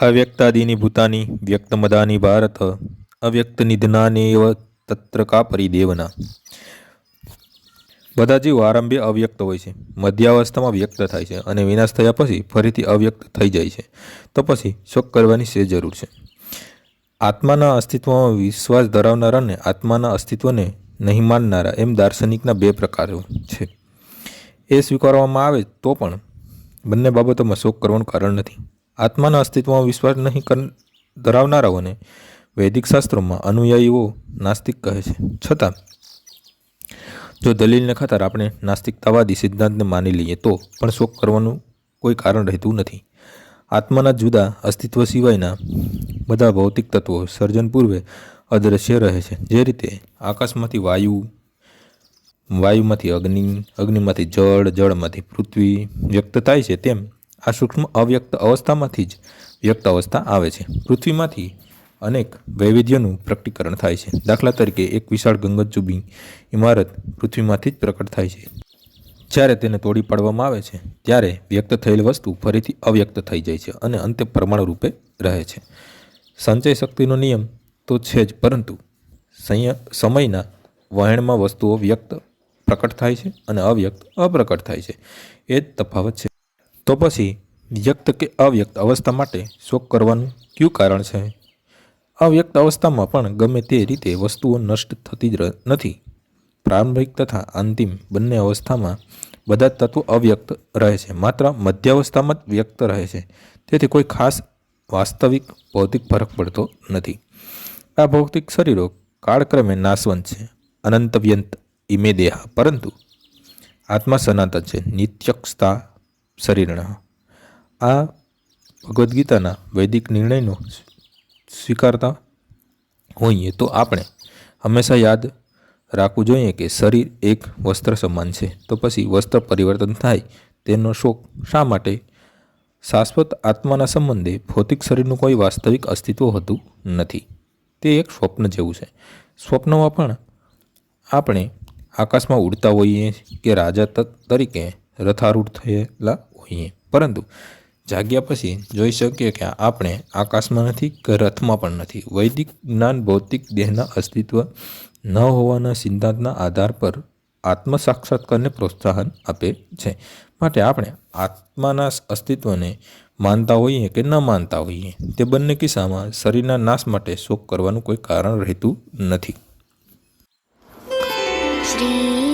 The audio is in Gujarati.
અવ્યક્તાદિની ભૂતાની વ્યક્તમદાની ભારત, અવ્યક્ત નિધનાનેવ તત્ર કા પરિદેવના બધા જીવો આરંભે અવ્યક્ત હોય છે. મધ્યાવસ્થામાં વ્યક્ત થાય છે અને વિનાશ થયા પછી ફરીથી અવ્યક્ત થઈ જાય છે. તો પછી શોક કરવાની શે જરૂર છે. આત્માના અસ્તિત્વમાં વિશ્વાસ ધરાવનારા અને આત્માના અસ્તિત્વને નહીં માનનારા એમ દાર્શનિકના બે પ્રકારો છે. એ સ્વીકારવામાં આવે તો પણ બંને બાબતોમાં શોક કરવાનું કારણ નથી. આત્માના અસ્તિત્વમાં વિશ્વાસ નહીં કર, ધરાવનારાઓને વૈદિક શાસ્ત્રોમાં અનુયાયીઓ નાસ્તિક કહે છે. છતાં, જો દલીલને ખાતર આપણે નાસ્તિકતાવાદી સિદ્ધાંતને માની લઈએ તો પણ શોક કરવાનું કોઈ કારણ રહેતું નથી. આત્માના જુદા અસ્તિત્વ સિવાયના બધા ભૌતિક તત્વો સર્જન પૂર્વે અદૃશ્ય રહે છે. જે રીતે આકાશમાંથી વાયુ વાયુમાંથી અગ્નિ, અગ્નિમાંથી જળ, જળમાંથી પૃથ્વી વ્યક્ત થાય છે તેમ આ સૂક્ષ્મ અવ્યક્ત અવસ્થામાંથી જ વ્યક્ત અવસ્થા આવે છે. પૃથ્વીમાંથી અનેક વૈવિધ્યનું પ્રકટીકરણ થાય છે. દાખલા તરીકે એક વિશાળ ગંગજુબી ઇમારત પૃથ્વીમાંથી જ પ્રકટ થાય છે. જ્યારે તેને તોડી પાડવામાં આવે છે, ત્યારે વ્યક્ત થયેલ વસ્તુ ફરીથી અવ્યક્ત થઈ જાય છે અને અંતે પરમાણુ રૂપે રહે છે. સંચય શક્તિનો નિયમ તો છે જ, પરંતુ સમયના વહેણમાં વસ્તુઓ વ્યક્ત પ્રકટ થાય છે અને અવ્યક્ત અપ્રકટ થાય છે. એ જ તફાવત છે. તો પછી, વ્યક્ત કે અવ્યક્ત અવસ્થા માટે શોક કરવાનું કયું કારણ છે? અવ્યક્ત અવસ્થામાં પણ ગમે તે રીતે વસ્તુઓ નષ્ટ થતી જ નથી. પ્રારંભિક તથા અંતિમ બંને અવસ્થામાં બધા તત્વો અવ્યક્ત રહે છે. માત્ર મધ્યાવસ્થામાં જ વ્યક્ત રહે છે. તેથી કોઈ ખાસ વાસ્તવિક ભૌતિક ફરક પડતો નથી. આ ભૌતિક શરીરો કાળક્રમે નાશવંત છે. અનંતવ્યંત ઇમે દેહા પરંતુ આત્મા સનાતન છે, નિત્યક્ષતા શરીરણ. આ ભગવદ્ ગીતાના વૈદિક નિર્ણયનો સ્વીકારતા હોઈએ તો આપણે હંમેશા યાદ રાખવું જોઈએ કે શરીર એક વસ્ત્ર સમાન છે. તો પછી વસ્ત્ર પરિવર્તન થાય, તેનો શોખ શા માટે? શાશ્વત આત્માના સંબંધે ભૌતિક શરીરનું કોઈ વાસ્તવિક અસ્તિત્વ હોતું નથી. તે એક સ્વપ્ન જેવું છે. સ્વપ્નમાં પણ આપણે આકાશમાં ઉડતા હોઈએ કે રાજા તરીકે રથારૂઢ થયેલા હોઈએ. પરંતુ જાગ્યા પછી જોઈ શકીએ કે આપણે આકાશમાં નથી કે રથમાં પણ નથી. વૈદિક જ્ઞાન ભૌતિક દેહના અસ્તિત્વ ન હોવાના સિદ્ધાંતના આધાર પર આત્મ સાક્ષાત્કારને પ્રોત્સાહન આપે છે. માટે આપણે આત્માના અસ્તિત્વને માનતા હોઈએ કે ન માનતા હોઈએ, તે બંને કિસ્સામાં શરીરના નાશ માટે શોક કરવાનું કોઈ કારણ રહેતું નથી. श्री